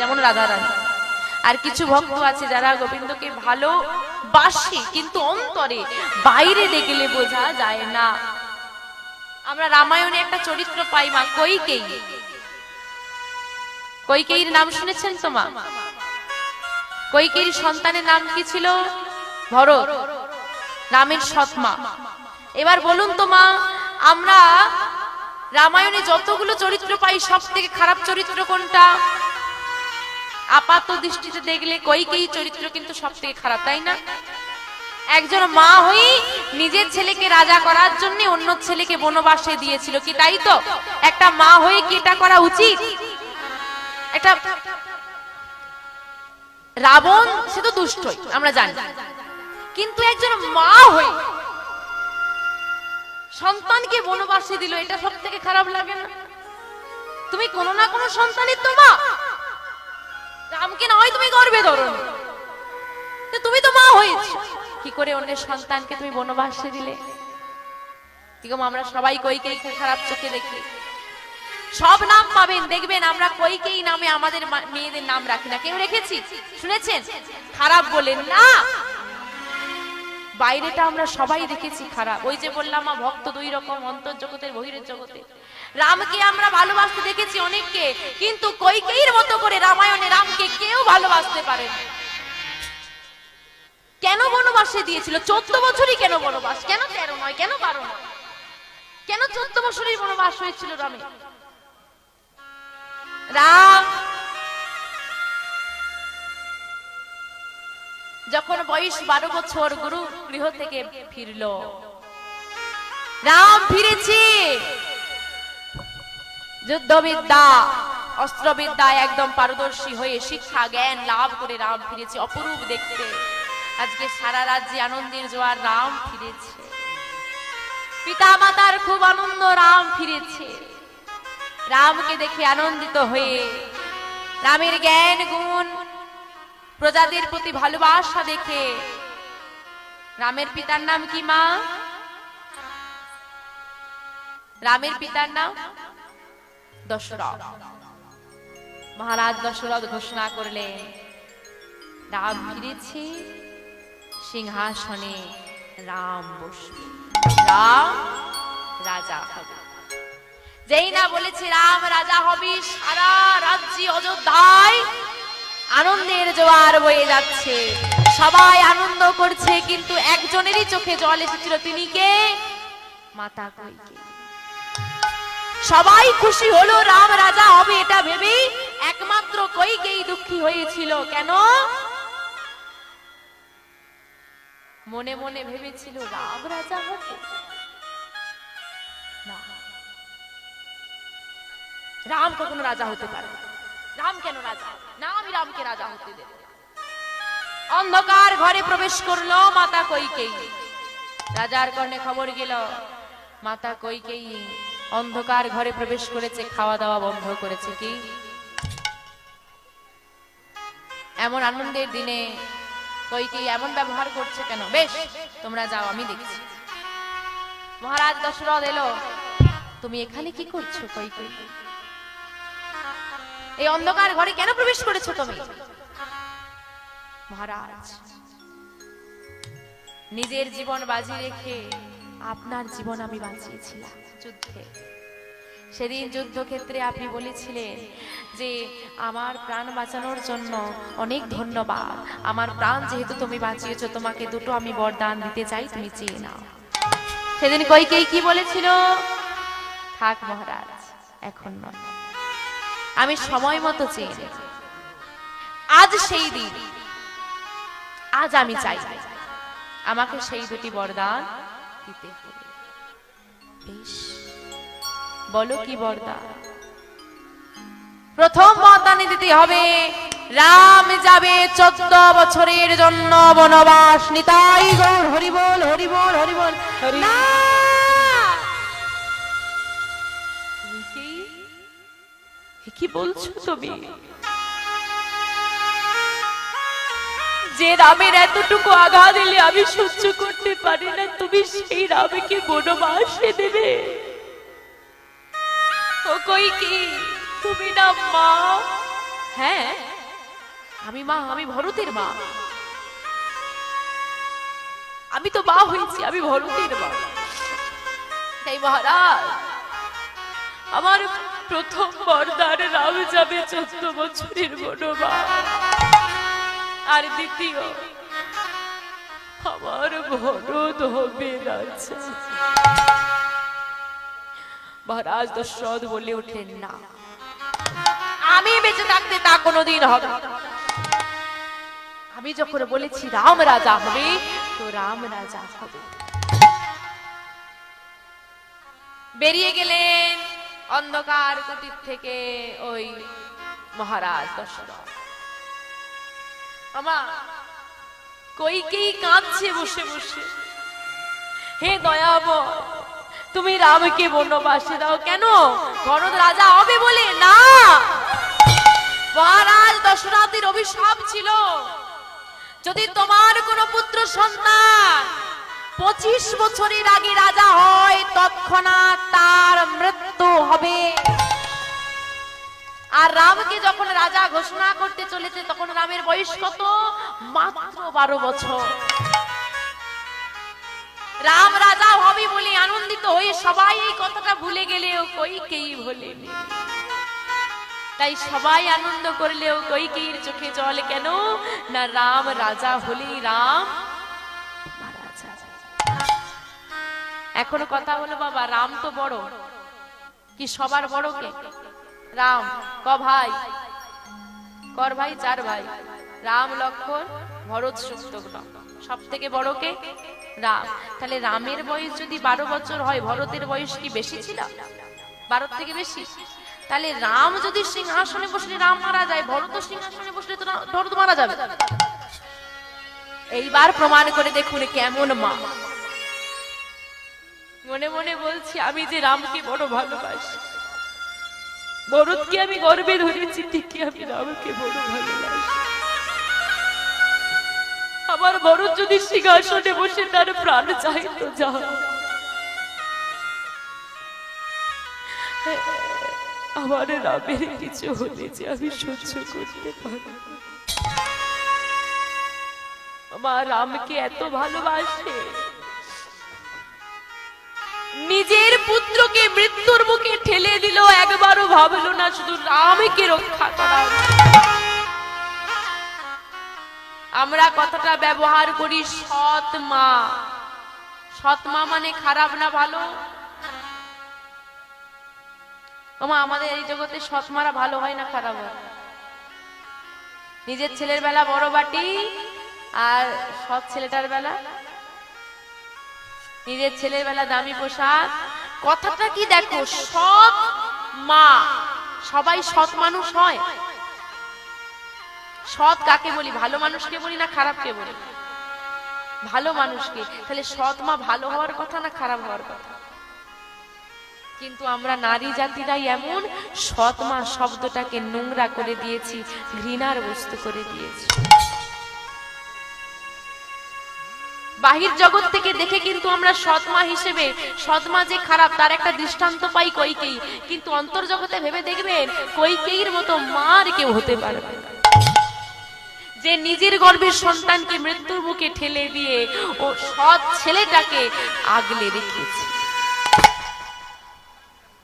যেমন রাধারানী আর কিছু ভক্ত আছে যারা গোবিন্দকে ভালো বাসে কিন্তু অন্তরে বাইরে দেখলে বোঝা যায় না। আমরা রামায়ণে একটা চরিত্র পাই মা কৈকেয়ী। কৈকেয়ীর নাম শুনেছেন তো মা? কৈকেয়ীর সন্তানের নাম কি ছিল? ভরত রামের সৎমা। এবার বলুন তো মা আমরা রামায়ণে যতগুলো চরিত্র পাই সব থেকে খারাপ চরিত্র কোনটা? আপাত দৃষ্টিতে দেখলে কই কৈকেয়ী চরিত্র কিন্তু সব থেকে খারাপ, তাই না? একজন মা হই নিজের ছেলেকে রাজা করার জন্য অন্য ছেলেকে বনবাসে দিয়েছিল কি তাই তো? একটা মা হয়ে কি এটা করা উচিত? একটা রাবণ, সে তো দুষ্টই, আমরা জানি। কিন্তু একজন মা হয়ে সন্তানকে বনবাসে দিল, এটা সব থেকে খারাপ লাগে না? তুমি কোনো না কোনো সন্তানের তো মা। রামকে না তুমি গর্বে ধরো তুমি তো মা হয়েছো। কি করে অন্যের সন্তানকে তুমি বনবাসে দিলে? কি গো মা, আমরা সবাই কইকেই খারাপ চোখে দেখি। সব নাম পাবেন দেখবেন আমরা কইকেই নামে আমাদের মেয়েদের নাম রাখি না। কেউ রেখেছি? শুনেছেন? খারাপ বলেন না! বাইরেটা আমরা সবাই দেখেছি খারাপ। ওই যে বললাম ভক্ত দুই রকম অন্তর জগতের বহিরের জগতে রামকে আমরা ভালোবাসতে দেখেছি অনেককে, কিন্তু কৈকেয়ীর মতো করে রামায়ণে রামকে কেউ ভালোবাসতে পারে কেন বনবাসে দিয়েছিল? চোদ্দ বছরই কেন বনবাস? কেন তেরো নয়? কেন বারো নয়? কেন চোদ্দ বছরই বনবাস হয়েছিল রামে? রাম যখন বয়স বারো বছর, গুরু গৃহ থেকে ফিরল। রাম ফিরেছে। যুদ্ধবিদ্যা অস্ত্রবিদ্যায় একদম পারদর্শী হয়ে শিক্ষা, জ্ঞান লাভ করে রাম ফিরেছে, অপরূপ দেখতে। আজকে সারা রাজ্যে আনন্দের জোয়ার রাম ফিরেছে। পিতা মাতার খুব আনন্দ রাম ফিরেছে। রামকে দেখে আনন্দিত হয়ে রামের জ্ঞান, গুণ, প্রজাদের প্রতি ভালোবাসা দেখে রামের পিতার নাম কি মা? রামের পিতার নাম দশরথ। মহারাজ দশরথ ঘোষণা করলেন, রাম ফিরেছে, সিংহাসনে রাম বসবে। রাম রাজা হবে। যেই না বলেছে রাম রাজা হবি, সারা রাজ্যে অযোধ্যায় আনন্দের জোয়ার বয়ে যাচ্ছে। সবাই আনন্দ করছে, কিন্তু একজনেরই চোখে জল এসেছিল, তিনি কে? মাতা কইকে সবাই খুশি হলো, রাম রাজা হবে এটা ভেবে একমাত্র কইকেই দুঃখী হয়েছিল। কেন? মনে মনে ভেবেছিল, রাম রাজা হবে। রাম কখনো রাজা হতে পারে রাম কেন রাজা? না আমি রামকে রাজা হতে দেব। অন্ধকার ঘরে প্রবেশ করল মাতা কইকেই রাজার কর্ণে খবর গেল, মাতা কইকেই অন্ধকার ঘরে প্রবেশ করেছে খাওয়া দাওয়া বন্ধ করেছে কি? এমন আনন্দের দিনে কইকেই এমন ব্যবহার করছে কেন? বেশ, তোমরা যাও, আমি দেখছি। মহারাজ দশরথ এলো। তুমি এখানে কি করছ কইকেই এই অন্ধকার ঘরে কেন প্রবেশ করেছ তুমি? মহারাজ, নিজের জীবন বাজি রেখে আপনার জীবন আমি বাঁচিয়েছিলাম। যুদ্ধে। সেদিন যুদ্ধক্ষেত্রে আপনি বলেছিলেন যে, আমার প্রাণ বাঁচানোর জন্য অনেক ধন্যবাদ। আমার প্রাণ যেহেতু তুমি বাঁচিয়েছ, তোমাকে দুটো আমি বরদান দিতে চাই, তুমি চেয়ে নাও। সেদিন কইকেই কি বলেছিল? থাক মহারাজ, এখন নয়। আমি সময় মতো চেয়ে নেব। আজ সেই দিন। আজ আমি চাই। আমাকে সেই দুটি বরদান দিতে হবে। বেশ। বলো কি বরদান প্রথম বরদানে দিতে হবে। রাম যাবে চোদ্দ বছরের জন্য বনবাস। নিতাই গৌর হরিবল হরিবল হরিবল? কি বলছো তুমি? যে রামের এতটুকু আঘাত দিলে আমি সহ্য করতে পারি না, তুমি সেই রামকে বনবাসে দেবে। ও কই কি? তুমি না মা? হ্যাঁ আমি মা, আমি ভরতের মা। আমি তো মা হয়েছি, আমি ভরতের মা। তাই মহারাজ, আমার প্রথম বরদার রাম যাবে চোদ্দ বছরের বনবা আর দ্বিতীয়, আমার ভরত হবে রাজা মহারাজ দশরথ বলে উঠলেন না, আমি বেঁচে থাকতে তা কোনোদিন হবে আমি যখন বলেছি, রাম রাজা হবে, তো রাম রাজা হবে। বেরিয়ে গেলেন অন্ধকার কুটির থেকে ওই মহারাজ দশরথ। আমার কইকেই কাঁদছে বসে বসে? হে দয়াবয় তুমি রামকে বনবাসে দাও কেন? ভরত রাজা হবে বলে? না! মহারাজ, দশরথের অভিশাপ ছিল। যদি তোমার কোনো পুত্র সন্তান পঁচিশ বছরের আগে রাজা হয়, তৎক্ষণাৎ তার মৃত্যু হবে। আর রামকে যখন রাজা ঘোষণা করতে চলেছে, তখন রামের বয়স কত? মাত্র বারো বছর। রাম রাজা হবে বলে আনন্দিত হয়ে সবাই এই কথাটা ভুলে গেলেও কইকেই ভোলেনি তাই সবাই আনন্দ করলেও কৈকেয়ীর চোখে জল কেন? না রাম রাজা হলেই রাম। এখনও কথা হলো বাবা, রাম তো বড়। কি সবার বড় কে? রাম, ক ভাই? কর ভাই, চার ভাই। রাম, লক্ষণ, ভরত শত্রুঘ্ন সব থেকে বড় কে? রাম। তাহলে রামের বয়স যদি বারো বছর হয়, ভরতের বয়স কি বেশি ছিল? বারো থেকে বেশি? তাহলে রাম যদি সিংহাসনে বসলে রাম মারা যায়, ভরত সিংহাসনে বসলে তো ভরত মারা যাবে। এইবার প্রমাণ করে দেখুন কেমন মা। মনে মনে বলছি, আমি যে রামকে বড় ভালোবাসি। ভরতকে আমি গর্বে ধরেছি, ঠিকই আমি রামকে বড় ভালোবাসি। আমার ভরত যদি সিংহাসনে বসে তার প্রাণ চাই তো যা আমার রামের কিছু হলে যে আমি সহ্য করতে না। আমার রামকে এত ভালোবাসে। নিজের পুত্রকে মৃত্যুর মুখে ঠেলে দিল, একবারও ভাবলো না শুধু রামকে রক্ষা করার আমরা কথাটা ব্যবহার করি সৎ মা। সৎ মা মানে খারাপ না ভালো? ওমা, আমাদের এই জগতে সৎ মারা ভালো হয় না খারাপ হয়? নিজের ছেলের বেলা বড় বাটি আর সৎ ছেলেটার বেলা নিজের ছেলের বেলা দামি পোশাক। কথাটা কি দেখো? সৎ মা। সবাই সৎ মানুষ হয়। সৎ কাকে বলি? ভালো মানুষকে বলি না খারাপকে বলি? ভালো মানুষকে। তাহলে সৎ মা ভালো হওয়ার কথা না খারাপ হওয়ার কথা? কিন্তু আমরা নারী জাতিরাই এমন। সৎ মা শব্দটাকে নোংরা করে দিয়েছি, ঘৃণার বস্তু করে দিয়েছি। বাহির জগৎ থেকে দেখে কিন্তু আমরা সৎমা হিসেবে, সৎমা যে খারাপ, তার একটা দৃষ্টান্ত পাই কইকেই। কিন্তু অন্তর জগতে ভেবে দেখবেন, কইকেইর মতো মার কেউ হতে পারবে না। যে নিজের গর্ভের সন্তানকে মৃত্যুর মুখে ঠেলে দিয়ে ও সৎ ছেলেটাকে আগলে রেখেছে।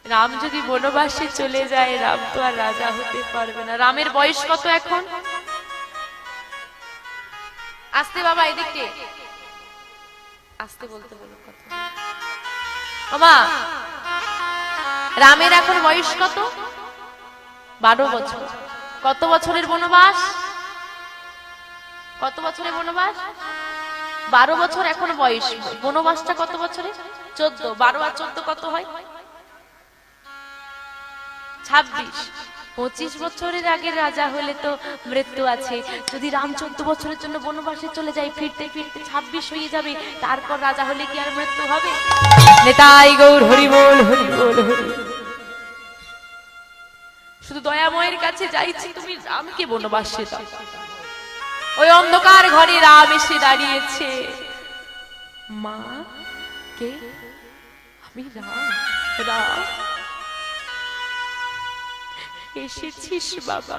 রাম যদি বনবাসে চলে যায়, রাম তো আর রাজা হতে পারবে না। রামের বয়স কত এখন? আসতে বাবা, এদিকে। আসতে বলতে বলো বাবা, রামের এখন বয়স কত? বারো বছর। কত বছরের বনবাস? কত বছরের বনবাস? বারো বছর এখন বয়স। বনবাসটা কত বছরে? চোদ্দ। বারো আর চোদ্দ কত হয়? ছাব্বিশ। পঁচিশ বছরের আগে রাজা হলে তো মৃত্যু আছে। যদি রাম চোদ্দ বছরের জন্য বনবাসে চলে যায় ফিরতে ফিরতে ছাব্বিশ হয়ে যাবে। তারপর রাজা হলে কি আর মৃত্যু হবে? নেতাই গৌর হরিবোল হরিবোল হরি শুধু দয়াময়ের কাছে যাইছি তুমি রামকে বনবাসে দাও। ওই অন্ধকার ঘরে রাম এসে দাঁড়িয়েছে। মা কে? আমি রাম রাম। এসেছিস, বাবা।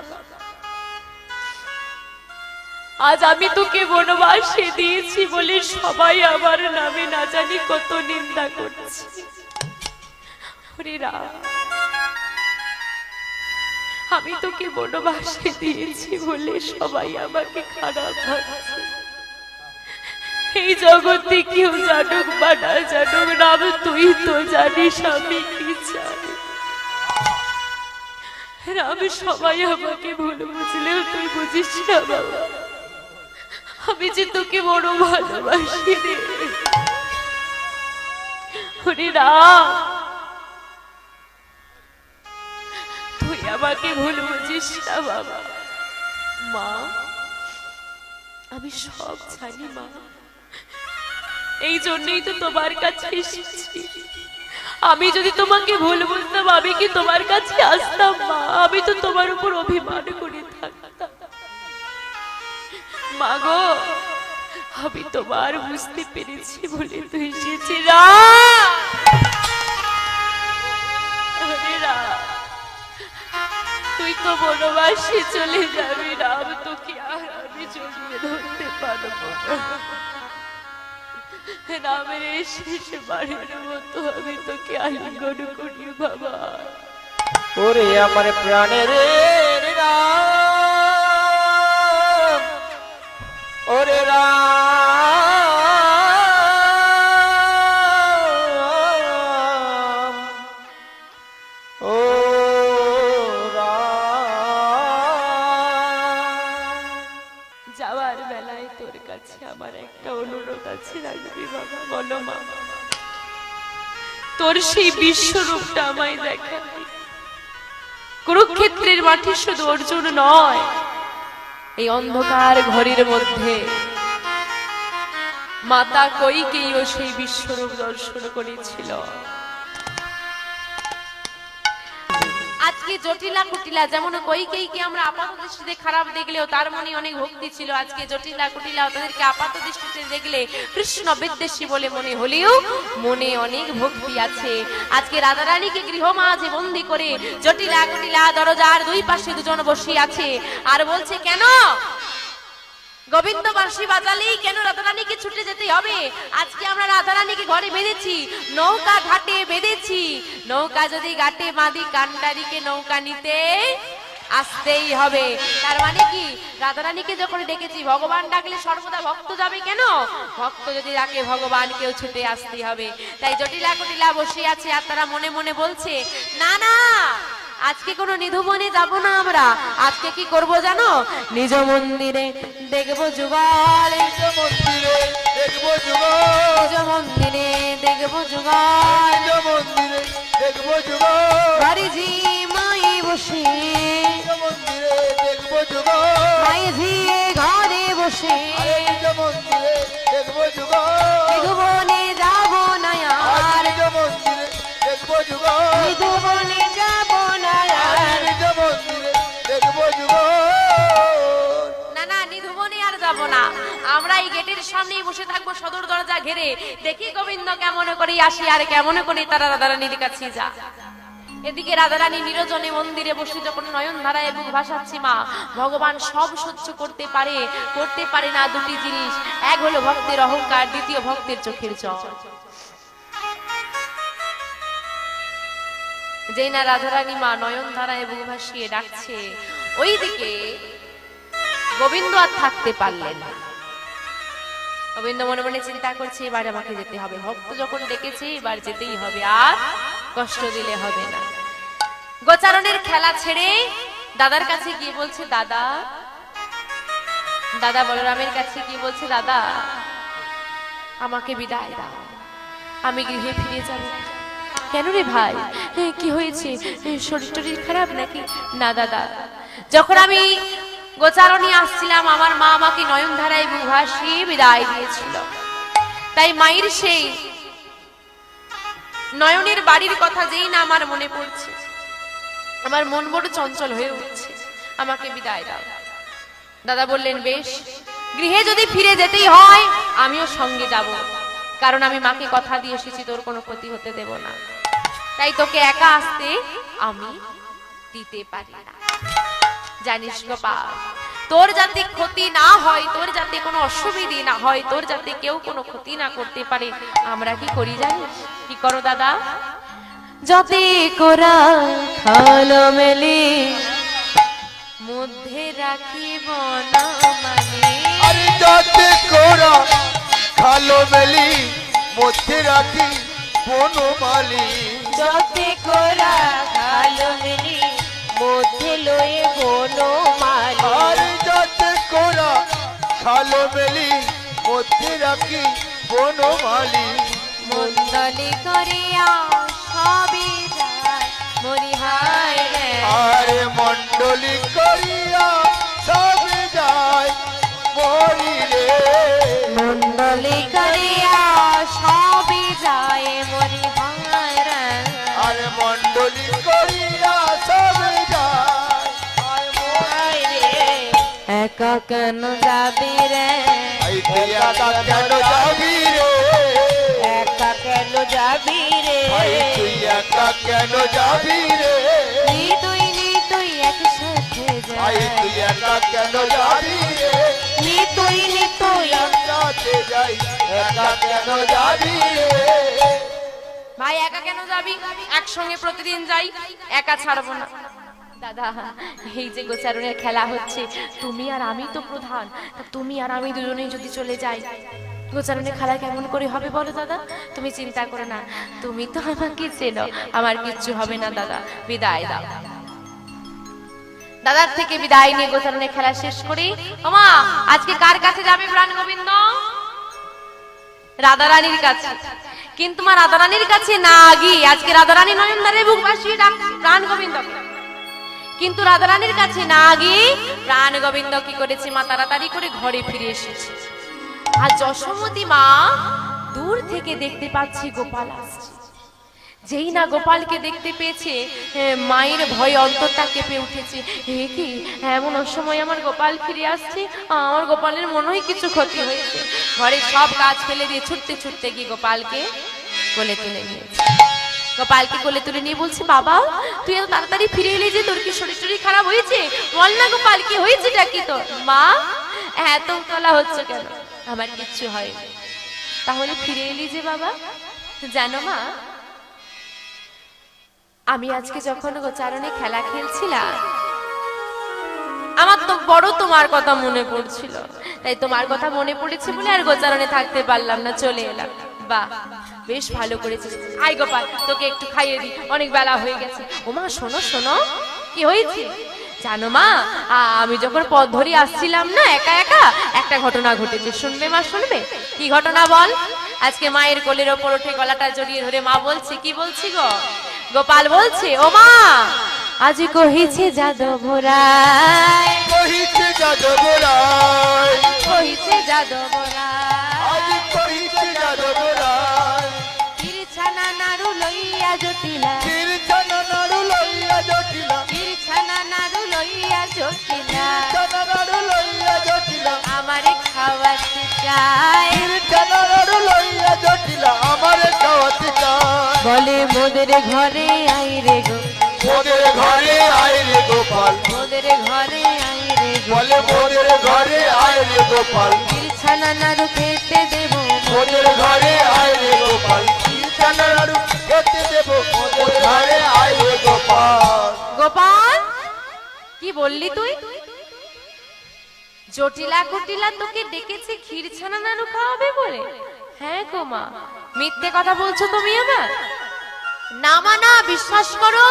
আজ আমি তোকে বনবাসে দিয়েছি বলে সবাই আমার নামে না জানি কত নিন্দা করছে। আমি তোকে বনবাসে দিয়েছি বলে সবাই আমাকে খারাপ ভাবছে। এই জগতে কেউ জানুক বা না জানুক রাম, তুই তো জানিস আমি কি চাই। রাম সবাই আমাকে ভুল বুঝলেও তুই বুঝিস না বাবা। আমি যে তোকে বড় ভালোবাসি রে। তুই আমাকে ভুল বুঝিস না বাবা। মা, আমি সব জানি মা। এই জন্যই তো তোমার কাছে এসেছি। আমি যদি তোমাকে ভুল আমি কি তোমার কাছে আসতাম, মা? আমি তো তোমার উপর অভিমান করে থাকতাম। মাগো আমি তোমার বুঝতে পেরেছি বলে তুই এসেছি। তুই তো বনবাসে চলে যাবি, রাম, তোকে আর আমি জড়িয়ে ধরতে পারব না রামের এই শেষ বাড়ির মতো আমি তোকে আলিঙ্গন করি, বাবা। ওরে আমার প্রাণের রাম। ওরে রাম। তোর সেই বিশ্বরূপটা আমায় দেখা। কুরুক্ষেত্রের মাঠে শুধু অর্জুন নয়, এই অন্ধকার ঘরের মধ্যে। মাতা কইকেই ও সেই বিশ্বরূপ দর্শন করেছিল। আজকে জটিলা কুটিলা, যেমন কইকেইকে আমরা আপাত দৃষ্টিতে খারাপ দেখলেও তার মনে অনেক ভক্তি ছিল। আজকে জটিলা কুটিলা, তাদেরকে আপাত দৃষ্টিতে দেখলে কৃষ্ণ বিদ্বেষী বলে মনে হলেও মনে অনেক ভক্তি আছে। আজকে রাধারানীকে গৃহ মাঝে বন্দি করে জটিলা কুটিলা দরজার দুই পাশে দুজন বসি আছে। আর বলছে, কেন? গোবিন্দ বাঁশি বাজালেই কেন রাধারানীকে ছুটে যেতে হবে? আজকে আমরা রাধারানীকে ঘরে বেঁধেছি, নৌকা ঘাটে বেঁধেছি। নৌকা যদি ঘাটে বাঁধি, কান্ডারিকে নৌকা নিতে আসতেই হবে। তার মানে কি? রাধারানীকে যখন ডেকেছি, ভগবান ডাকলে সর্বদা ভক্ত যাবে কেন? ভক্ত যদি ডাকে, ভগবানকেও ছুটে আসতে হবে। তাই জটিলা কটিলা বসে আছে আর তারা মনে মনে বলছে, না না আজকে কোনো নিধুবনে যাব না আমরা। আজকে কি করব জানো? নিজ মন্দিরে দেখব যুগল। নিজ মন্দিরে দেখব যুগ নিজ মন্দিরে দেখব যুগল। নিজ মন্দিরে দেখব যুগ বাড়িজি মাই বসে। নিজ মন্দিরে দেখব যুগ মাইঝি ঘরে বসে। নিজ মন্দিরে দেখব যুগ নিধুবনে যাব না আর নিজ মন্দিরে দেখব যুগ নিধুবনে ভগবান সব সহ্য করতে পারে করতে পারে না দুটি জিনিস। এক হলো ভক্তের অহংকার, দ্বিতীয় ভক্তের চোখের জল। যেই না রাধারানী মা নয়ন ধারায় বুক ভাসিয়ে ডাকছে ওইদিকে গোবিন্দ আর থাকতে পারলেন গোবিন্দ মনে মনে চিন্তা করছে, এবার আমাকে যেতে হবে। ভক্ত যখন ডেকেছে, এবার যেতেই হবে। আর কষ্ট দিলে হবে না। গোচারণের খেলা ছেড়ে দাদার কাছে গিয়ে বলছে, দাদা দাদা বলরামের কাছে গিয়ে বলছে, দাদা, আমাকে বিদায় দাও। আমি গৃহে ফিরে যাব। কেন রে ভাই? কি হয়েছে? শরীর টরীর খারাপ নাকি? না, দাদা যখন আমি গোচারণী আসছিলাম, আমার মা আমাকে নয়ন ধারায় বুক বিদায় দিয়েছিল। তাই মায়ের সেই নয়নের বাড়ির কথা যেই না আমার মনে পড়ছে, আমার মন বড় চঞ্চল হয়ে উঠছে। আমাকে বিদায় দাও। দাদা বললেন, বেশ, গৃহে যদি ফিরে যেতেই হয়, আমিও সঙ্গে যাব। কারণ আমি মাকে কথা দিয়ে এসেছি, তোর কোনো ক্ষতি হতে দেব না। তাই তোকে একা আসতে আমি দিতে পারি না। জানিস গোপাল তোর যাতে ক্ষতি না হয় তোর যাতে কোনো অসুবিধে না হয় তোর যাতে কেউ কোনো ক্ষতি না করতে পারে আমরা কি করি জানিস? কি করো দাদা? যতে কোরা খালো মেলি মধ্যে রাখিব না মানে। আরে যাতে কোরা খালো মেলি মধ্যে রাখি বনমালী যতে কোরা খালো মিলি মধ্যে লয়ে বনো মালি। আরে যাতে কোরা খালো মেলি মধ্যে রাখি বনমালী মন্দলি করিয়া সবই যায় মরি হায় রে আরে মন্ডলী করিয়া সব যায় মরি রে। মন্দলি করিয়া সবই যায় মরি হায় রে আরে মন্ডলী করিয়া সব একা কেন যাবি রে? একা কেন যাবি রে? একা কেন যাবি রে? একা কেন যাবি রে? তুই নি তুই একসাথে যাই তুই একা কেন যাবি রে? নি তুই নি তুই একাতে যাই একা কেন যাবি রে? ভাই একা কেন যাবি? একসঙ্গে প্রতিদিন যাই একা ছাড়বো না। দাদা, এই যে গোচারণের খেলা হচ্ছে, তুমি আর আমি তো প্রধান তুমি আর আমি দুজনেই যদি চলে যাই, গোচারণের খেলা কেমন করে হবে বলো দাদা? তুমি চিন্তা করো না, তুমি তো আমাকে চেনো, আমার কিচ্ছু হবে না দাদা, বিদায় দাও। দাদার থেকে বিদায় নিয়ে গোচারণের খেলা শেষ করি। ওমা, আজকে কার কাছে যাবে প্রাণ গোবিন্দ? রাধারানীর কাছে। কিন্তু মা, রাধারানীর কাছে না গিয়ে, আজকে রাধারানী নয়নদারে বুক বাসিয়ে ডাকছে প্রাণ গোবিন্দ। কিন্তু রাধারানীর কাছে না গিয়ে প্রাণ গোবিন্দ কি করেছে? মা তাড়াতাড়ি করে ঘরে ফিরে এসেছে। আর যশোমতী মা দূর থেকে দেখতে পাচ্ছি গোপাল আসছে। যেই না গোপালকে দেখতে পেয়েছে মায়ের ভয় অন্তরটা কেঁপে উঠেছে। হে কি, এমন অসময় আমার গোপাল ফিরে আসছে? আমার গোপালের মনেই কিছু ক্ষতি হয়েছে। ঘরে সব কাজ ফেলে দিয়ে ছুটতে ছুটতে গিয়ে গোপালকে কোলে তুলে নিয়েছে। গোপালকে কোলে তুলে নিয়ে বলছে, বাবা, তুই এত তাড়াতাড়ি ফিরে এলি যে তোর কি শরীর শরীর খারাপ হয়েছে? বল না গোপাল, কি হয়েছেটা কি তোর? মা, এত তোলা হচ্ছে কেন? আমার কিচ্ছু হয়নি। তাহলে ফিরে এলি যে বাবা? জানো মা, আমি আজকে যখন গোচারণে খেলা খেলছিলাম, আমার তো বড় তোমার কথা মনে পড়ছিল। তাই তোমার কথা মনে পড়েছে বলে আর গোচারণে থাকতে পারলাম না, চলে এলাম। বাহ। বেশ ভালো করেছিস। আই গোপাল তোকে একটু খাইয়ে দি অনেক বেলা হয়ে গেছে। ওমা শোনো শোনো কি হয়েছে? জানো মা আমি যখন পথ ধরে আসছিলাম না একা একা একটা ঘটনা ঘটেছে শুনবে মা শুনবে? কি ঘটনা বল? আজকে মায়ের কোলের ওপর উঠে গলাটা জড়িয়ে ধরে মা বলছে কি বলছি গো? গোপাল বলছে ও মা আজ কহিছে যাদব রায় কহিছে যাদব যাদবরায়। কহিছে যাদব রায় জটিলা কীর্তন নাড়ু লইয়া জটিলা তিরছানা নাড়ু লইয়া জটিলা কীর্তন নাড়ু লইয়া জটিলা আমারে খাওয়াতে চায়। কীর্তন নাড়ু লইয়া জটিলা আমারে খাওয়াতে চায়। বলে মোদের ঘরে আই রে গো মোদের ঘরে আয় রে গোপাল। মোদের ঘরে আই রে বলে মোদের ঘরে আয় রে গোপাল। তিরছানা নাড়ু খেতে দেব। মোদের ঘরে আয় রে গোপাল। কীর্তন নাড়ু গোপাল। কি বললি তুই? জটিলা কুটিলা তোকে ডেকেছে ক্ষীর ছানা নাড়ু খাওয়াবে বলে? হ্যাঁ গো মা, মিথ্যে কথা বলছো তুমি আমার না মা না বিশ্বাস করো।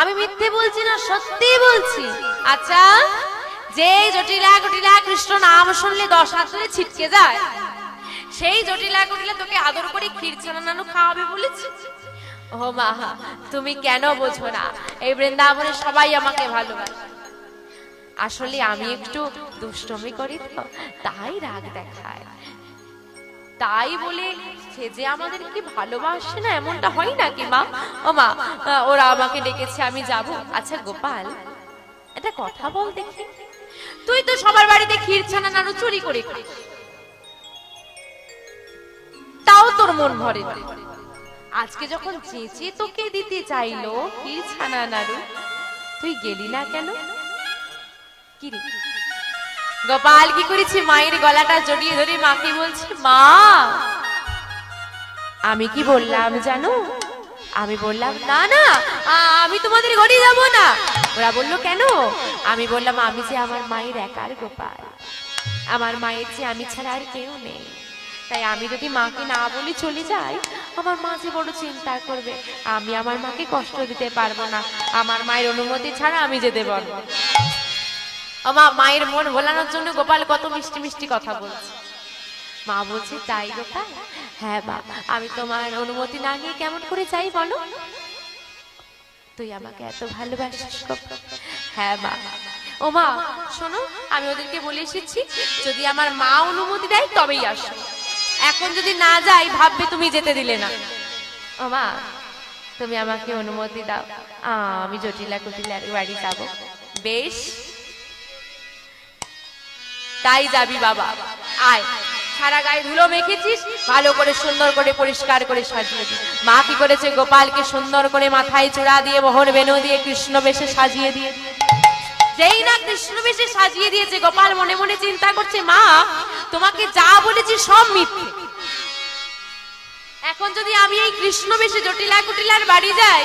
আমি মিথ্যে বলছি না সত্যি বলছি। আচ্ছা যে জটিলা কুটিলা কৃষ্ণ নাম শুনলে দশ ধরে ছিটকে যায়। সেই জটিলা কুটিলা তোকে আদর করে, ক্ষীর ছানা খাওয়াবে বলেছি। ও মা তুমি কেন বোঝো না? এই বৃন্দাবনে সবাই আমাকে ভালোবাসে। আসলে আমি একটু দুষ্টমি করি তো, তাই রাগ দেখায়। তাই বলে সে যে আমাদের কি ভালোবাসে না, এমনটা হয় না কি মা? ও মা, ওরা আমাকে ডেকেছে, আমি যাব। আচ্ছা গোপাল এটা কথা বল দেখি। তুই তো সবার বাড়িতে ক্ষীর ছানা নাড়ু চুরি করে খাস। তাও তোর মন ভরে আজকে যখন চেঁচে তোকে দিতে চাইলো ক্ষীর ছানা নাড়ু? তুই গেলি না কেন? কি গোপাল কি করেছে? মায়ের গলাটা জড়িয়ে ধরে মাকে বলছে, মা, আমি কি বললাম জানো? আমি বললাম, না না আমি তোমাদের ঘরে যাব না। ওরা বলল, কেন? আমি বললাম, আমি যে আমার মায়ের একার গোপাল। আমার মায়ের যে আমি ছাড়া আর কেউ নেই। তাই আমি যদি মাকে না বলি চলে যাই, আমার মা যে বড় চিন্তা করবে। আমি আমার মাকে কষ্ট দিতে পারব না। আমার মায়ের অনুমতি ছাড়া আমি যেতে পারব মা মায়ের মন ভোলানোর জন্য গোপাল কত মিষ্টি মিষ্টি কথা বলছে। মা বলছে, তাই গোপাল হ্যাঁ বাবা আমি তোমার অনুমতি না নিয়ে কেমন করে যাই বলো? তুই আমাকে এত ভালোবাসিস। হ্যাঁ বাবা ও মা, শোনো, আমি ওদেরকে বলে এসেছি, যদি আমার মা অনুমতি দেয় তবেই আসো এখন যদি না যাই, ভাববে তুমি যেতে দিলে না। ও মা, তুমি আমাকে অনুমতি দাও। আমি জটিলা কুটিলার বাড়ি যাব। বেশ। তাই যাবি বাবা। আয় সারা গায়ে ধুলো মেখেছিস? ভালো করে সুন্দর করে পরিষ্কার করে সাজিয়ে দি। মা কি করেছে? গোপালকে সুন্দর করে মাথায় চূড়া দিয়ে, মোহর বেনু দিয়ে, কৃষ্ণ বেশে সাজিয়ে দিয়ে। যেই না কৃষ্ণ বেশে সাজিয়ে দিয়েছে, গোপাল মনে মনে চিন্তা করছে, মা তোমাকে যা বলেছি সব মিথ্যে। এখন যদি আমি এই কৃষ্ণ বেশে জটিলা কুটিলার বাড়ি যাই,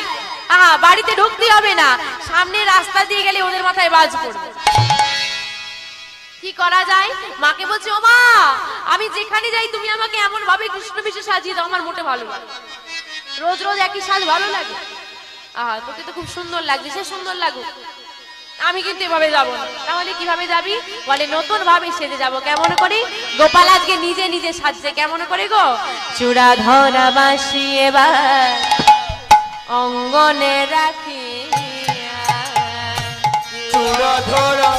আহা, বাড়িতে ঢুকতে হবে না। সামনে রাস্তা দিয়ে গেলে ওদের মাথায় বাজ পড়বে। কি করা যায়? মাকে বলছে, ও মা, আমি যেখানে যাই, তুমি আমাকে এমন ভাবে কৃষ্ণ বেশে সাজিয়ে দাও, আমার মোটে ভালো লাগে। রোজ রোজ একই সাজ ভালো লাগে। আহা, তোকে তো খুব সুন্দর লাগছে, সে সুন্দর লাগুক। আমি কিন্তু এভাবে যাব তাহলে কীভাবে যাবি? বলে নতুন ভাবে সেজে যাব। কেমন করে? গোপাল আজকে নিজে নিজে সাজছে। কেমন করে গো? চূড়া ধরা বাসি এবার অঙ্গনে রাখি। চূড়া ধরা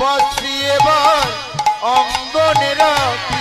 বসি এবার অঙ্গনে রাখিয়া